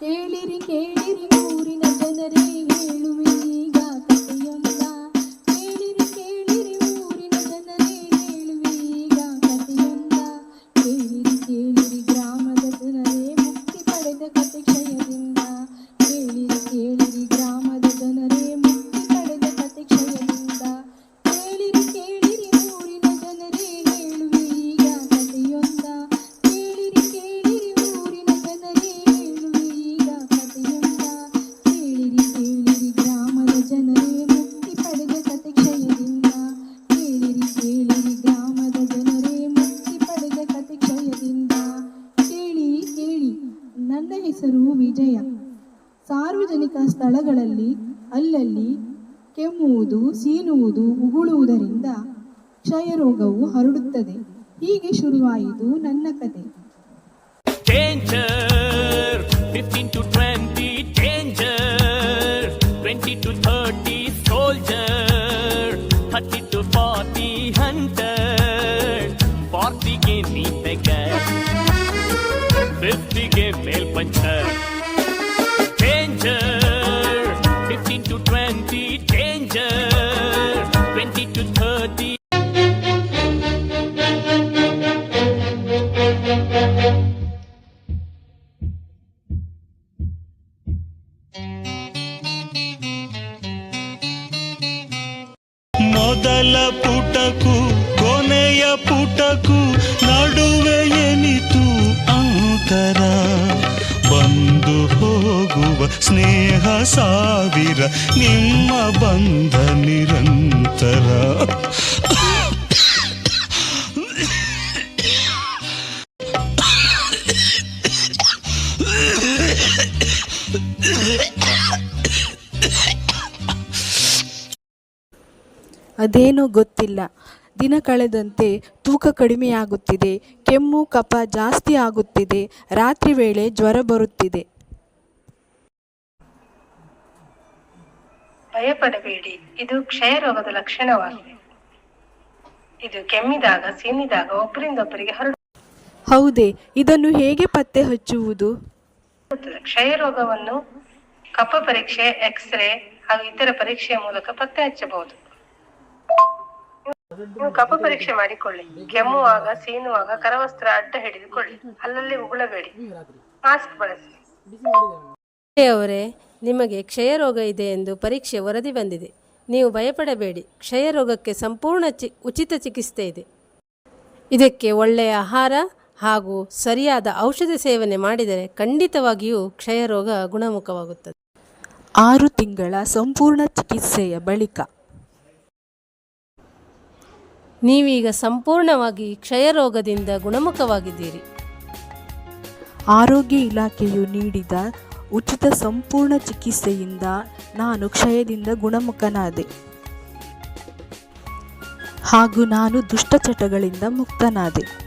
ಕೇಳಿರಿ ಕೇಳಿರಿ ಊರಿನ ಜನರೇ ಹೇಳುವೆ ಹೆಸರು ವಿಜಯ. ಸಾರ್ವಜನಿಕ ಸ್ಥಳಗಳಲ್ಲಿ ಅಲ್ಲಲ್ಲಿ ಕೆಮ್ಮುವುದು ಸೀನುವುದು ಉಗುಳುವುದರಿಂದ ಕ್ಷಯರೋಗವು ಹರಡುತ್ತದೆ. ಹೀಗೆ ಶುರುವಾಯಿತು ನನ್ನ ಕತೆ. 50 ಗೆ ಮೇಲ್ಪಂಚರ್. Danger, 15 to 20, danger, 20 to 30, ಮೊದಲ ಪುಟಕು ಕೊನೆಯ ಪುಟಕು ನಡುವೆ ಎನಿತು ಅಂತರ ಬಂದು ಹೋಗುವ ಸ್ನೇಹ ಸಾವಿರ, ನಿಮ್ಮ ಬಂಧ ನಿರಂತರ. ಅದೇನೋ ಗೊತ್ತಿಲ್ಲ. ದಿನ ಕಳೆದಂತೆ ತೂಕ ಕಡಿಮೆಯಾಗುತ್ತಿದೆ, ಕೆಮ್ಮು ಕಫ ಜಾಸ್ತಿ ಆಗುತ್ತಿದೆ, ರಾತ್ರಿ ವೇಳೆ ಜ್ವರ ಬರುತ್ತಿದೆ. ಭಯಪಡಬೇಡಿ. ಇದು ಕ್ಷಯ ರೋಗದ ಲಕ್ಷಣವಾಗಿದೆ. ಇದು ಕೆಮ್ಮಿದಾಗ ಸೀನಿದಾಗ ಒಬ್ಬರಿಂದೊಬ್ಬರಿಗೆ ಹರಡುತ್ತದೆ ಹೌದೇ ಇದನ್ನು ಹೇಗೆ ಪತ್ತೆ ಹಚ್ಚುವುದು? ಕ್ಷಯ ರೋಗವನ್ನು ಕಫ ಪರೀಕ್ಷೆ ಎಕ್ಸ್ರೇ ಹಾಗೂ ಇತರ ಪರೀಕ್ಷೆಯ ಮೂಲಕ ಪತ್ತೆ ಹಚ್ಚಬಹುದು. ನೀವು ಕಫ ಪರೀಕ್ಷೆ ಮಾಡಿಕೊಳ್ಳಿ. ಕೆಮ್ಮುವಾಗ ಸೀನುವಾಗ ಕರವಸ್ತ್ರ ಅಡ್ಡ ಹಿಡಿದುಕೊಳ್ಳಿ. ಅಲ್ಲಲ್ಲಿ ಉಗುಳಬೇಡಿ. ಮಾಸ್ಕ್ ಬಳಸಿ. ಅವರೇ ನಿಮಗೆ ಕ್ಷಯರೋಗ ಇದೆ ಎಂದು ಪರೀಕ್ಷೆ ವರದಿ ಬಂದಿದೆ. ನೀವು ಭಯಪಡಬೇಡಿ ಕ್ಷಯರೋಗಕ್ಕೆ ಸಂಪೂರ್ಣ ಚಿ ಉಚಿತ ಚಿಕಿತ್ಸೆ ಇದೆ. ಇದಕ್ಕೆ ಒಳ್ಳೆಯ ಆಹಾರ ಹಾಗೂ ಸರಿಯಾದ ಔಷಧ ಸೇವನೆ ಮಾಡಿದರೆ ಖಂಡಿತವಾಗಿಯೂ ಕ್ಷಯರೋಗ ಗುಣಮುಖವಾಗುತ್ತದೆ. ಆರು ತಿಂಗಳ ಸಂಪೂರ್ಣ ಚಿಕಿತ್ಸೆಯ ಬಳಿಕ. ನೀವೀಗ ಸಂಪೂರ್ಣವಾಗಿ ಕ್ಷಯರೋಗದಿಂದ ಗುಣಮುಖವಾಗಿದ್ದೀರಿ. ಆರೋಗ್ಯ ಇಲಾಖೆಯು ನೀಡಿದ ಉಚಿತ ಸಂಪೂರ್ಣ ಚಿಕಿತ್ಸೆಯಿಂದ ನಾನು ಕ್ಷಯದಿಂದ ಗುಣಮುಖನಾದೆ. ಹಾಗೂ ನಾನು ದುಷ್ಟಚಟಗಳಿಂದ ಮುಕ್ತನಾದೆ.